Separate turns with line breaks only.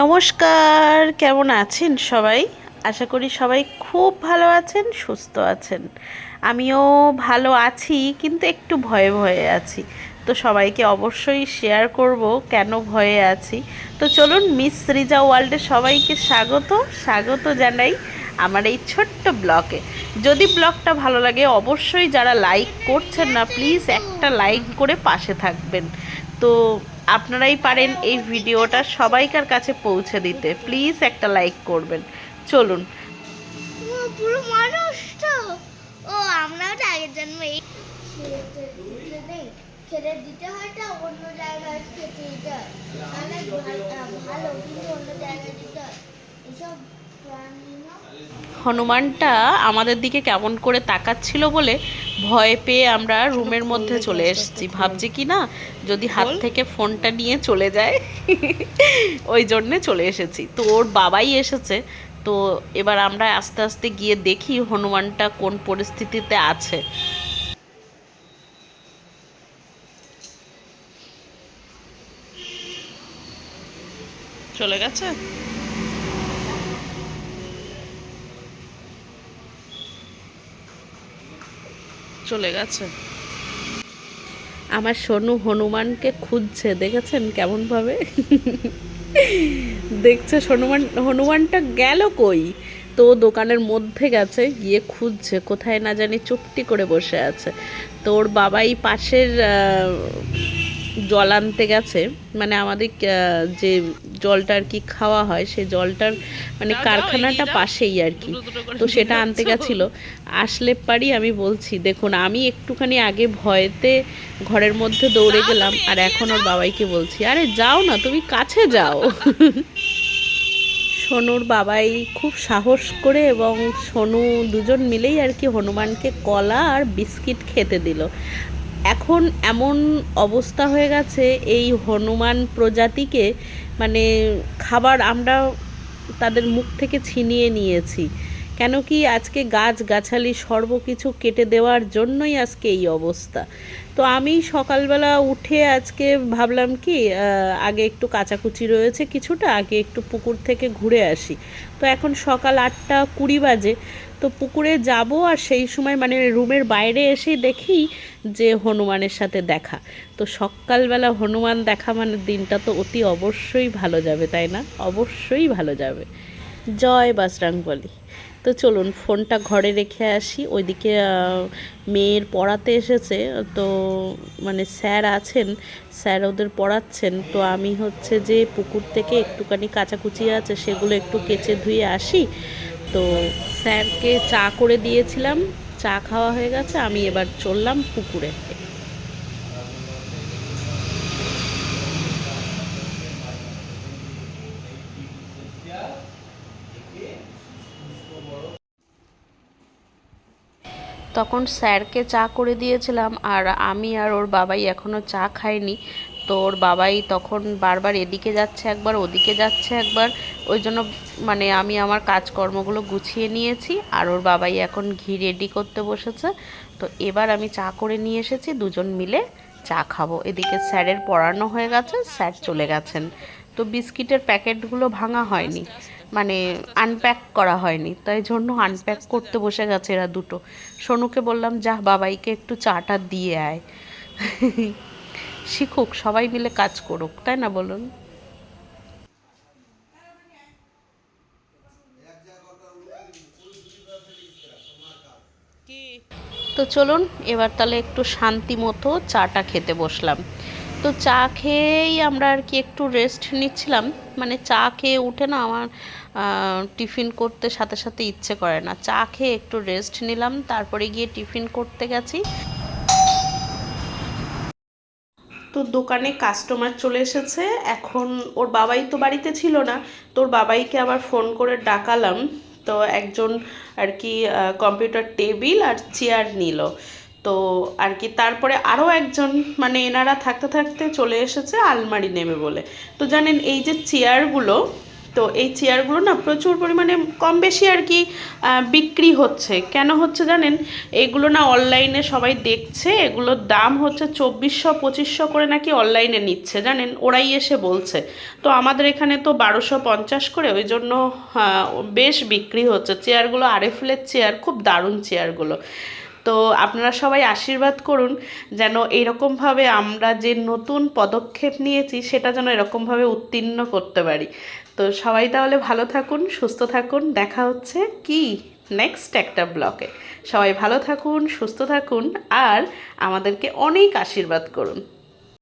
নমস্কার, কেমন আছেন সবাই? আশা করি সবাই খুব ভালো আছেন, সুস্থ আছেন। আমিও ভালো আছি, কিন্তু একটু ভয়ে ভয়ে আছি। তো সবাইকে অবশ্যই শেয়ার করব কেন ভয়ে আছি। তো চলুন মিস রিজা ওয়ার্ল্ডে সবাইকে স্বাগত স্বাগত জানাই আমার এই ছোট্ট ব্লগে। যদি ব্লগটা ভালো লাগে, অবশ্যই যারা লাইক করছেন না প্লিজ একটা লাইক করে পাশে থাকবেন। তো আপনারাই পারেন এই ভিডিওটা সবাইকার কাছে পৌঁছে দিতে। প্লিজ একটা লাইক করবেন। চলুন।
পুরো মানুষটা ও তো আগের ভালো কিন্তু অন্য জায়গায় দিতে এসব প্রাণী
হনুমানটা আমাদের দিকে কেমন করে তাকাচ্ছিল বলে ভয় পেয়ে আমরা রুমের মধ্যে চলে এসেছি। ভাবছি কি না যদি হাত থেকে ফোনটা নিয়ে চলে যায় ওই জন্যে চলে এসেছি। তো ওর বাবাই এসেছে তো এবার আমরা আস্তে আস্তে গিয়ে দেখি হনুমানটা কোন পরিস্থিতিতে আছে। চলে গেছে? চলে গেছে। আমার সোনু হনুমানকে খুঁজছে, দেখেছেন কেমন ভাবে দেখছে হনুমান হনুমানটা গেল কই? তো দোকানের মধ্যে গেছে, গিয়ে খুঁজছে, কোথায় না জানি চুপটি করে বসে আছে। তো ওর বাবাই পাশের জল আনতে গেছে। মানে আমাদের যে জলটা আর কি খাওয়া হয় সে জলটার মানে কারখানাটা পাশেই আর কি। তো সেটা আনতে গেছিল। আসলে পারি আমি বলছি দেখুন আমি একটুখানি আগে ভয়েতে ঘরের মধ্যে দৌড়ে গেলাম আর এখন ওর বাবাইকে বলছি আরে যাও না তুমি কাছে যাও। সোনুর বাবাই খুব সাহস করে এবং সোনু দুজন মিলেই আর কি হনুমানকে কলা আর বিস্কিট খেতে দিল। এখন এমন অবস্থা হয়ে গেছে, এই হনুমান প্রজাতিকে মানে খাবার আমরা তাদের মুখ থেকে ছিনিয়ে নিয়েছি। কেন কি আজকে গাছ গাছালি সর্বকিছু কেটে দেওয়ার জন্যই আজকে এই অবস্থা। তো আমি সকালবেলা উঠে আজকে ভাবলাম কি আগে একটু কাচাকুচি রয়েছে কিছুটা, আগে একটু পুকুর থেকে ঘুরে আসি। তো এখন সকাল আটটা কুড়ি বাজে তো পুকুরে যাব আর সেই সময় মানে রুমের বাইরে এসেই দেখি যে হনুমানের সাথে দেখা। তো সকালবেলা হনুমান দেখা মানে দিনটা তো অতি অবশ্যই ভালো যাবে, তাই না? অবশ্যই ভালো যাবে। জয় বজরংবলী তো চলুন, ফোনটা ঘরে রেখে আসি। ওইদিকে মেয়ের পড়াতে এসেছে। তো মানে স্যার আছেন, স্যার ওদের পড়াচ্ছেন। তো আমি হচ্ছে যে পুকুর থেকে একটুখানি কাচাকুচি আছে, সেগুলো একটু কেচে ধুয়ে আসি। তো স্যারকে চা করে দিয়েছিলাম, চা খাওয়া হয়ে গেছে, আমি এবার চললাম পুকুরে। তখন স্যারকে চা করে দিয়েছিলাম, আর আমি আর ওর বাবাই এখনও চা খাইনি। তো ওর বাবাই তখন বারবার এদিকে যাচ্ছে একবার, ওদিকে যাচ্ছে একবার। ওই জন্য মানে আমি আমার কাজকর্মগুলো গুছিয়ে নিয়েছি আর ওর বাবাই এখন ঘি রেডি করতে বসেছে। তো এবার আমি চা করে নিয়ে এসেছি, দুজন মিলে চা খাব। এদিকে স্যারের পড়ানো হয়ে গেছে, স্যার চলে গেছেন। তো বিস্কিটের প্যাকেটগুলো ভাঙা হয়নি মানে আনপ্যাক করা হয়নি। তাই জন্য আনপ্যাক করতে বসে গেছে এরা দুটো। সোনুকে বললাম যা বাবাইকে একটু চাটা দিয়ে আয়। শিখুক, সবাই মিলে কাজ করুক, তাই না বলুন? তো চলুন, এবার তাহলে একটু শান্তি মতো চাটা খেতে বসলাম। তো চা খেয়েই আমরা আর কি একটু রেস্ট নিচ্ছিলাম। মানে চা খেয়ে উঠে না আমার টিফিন করতে সাথে সাথে ইচ্ছে করে না। চা খেয়ে একটু রেস্ট নিলাম, তারপরে গিয়ে টিফিন করতে গেছি। তো দোকানে কাস্টমার চলে এসেছে। এখন ওর বাবাই তো বাড়িতে ছিল না। তোর বাবাইকে আবার ফোন করে ডাকালাম। তো একজন আর কি কম্পিউটার টেবিল আর চেয়ার নিল। তো আর কি তারপরে আরও একজন মানে এনারা থাকতে থাকতে চলে এসেছে আলমারি নেবে বলে। তো জানেন এই যে চেয়ারগুলো তো এই চেয়ারগুলো না প্রচুর পরিমাণে কম বেশি আর কি বিক্রি হচ্ছে। কেন হচ্ছে জানেন? এগুলো না অনলাইনে সবাই দেখছে, এগুলোর দাম হচ্ছে চব্বিশশো, পঁচিশশো করে নাকি অনলাইনে নিচ্ছে, জানেন? ওরাই এসে বলছে। তো আমাদের এখানে তো বারোশো পঞ্চাশ করে, ওই জন্য বেশ বিক্রি হচ্ছে। চেয়ারগুলো আরএফএলের চেয়ার, খুব দারুণ চেয়ারগুলো। তো আপনারা সবাই আশীর্বাদ করুন যেন এইরকমভাবে আমরা যে নতুন পদক্ষেপ নিয়েছি, সেটা যেন এরকমভাবে উত্তীর্ণ করতে পারি। তো সবাই তাহলে ভালো থাকুন, সুস্থ থাকুন। দেখা হচ্ছে কি? নেক্সট একটা ব্লকে। সবাই ভালো থাকুন, সুস্থ থাকুন, আর আমাদেরকে অনেক আশীর্বাদ করুন।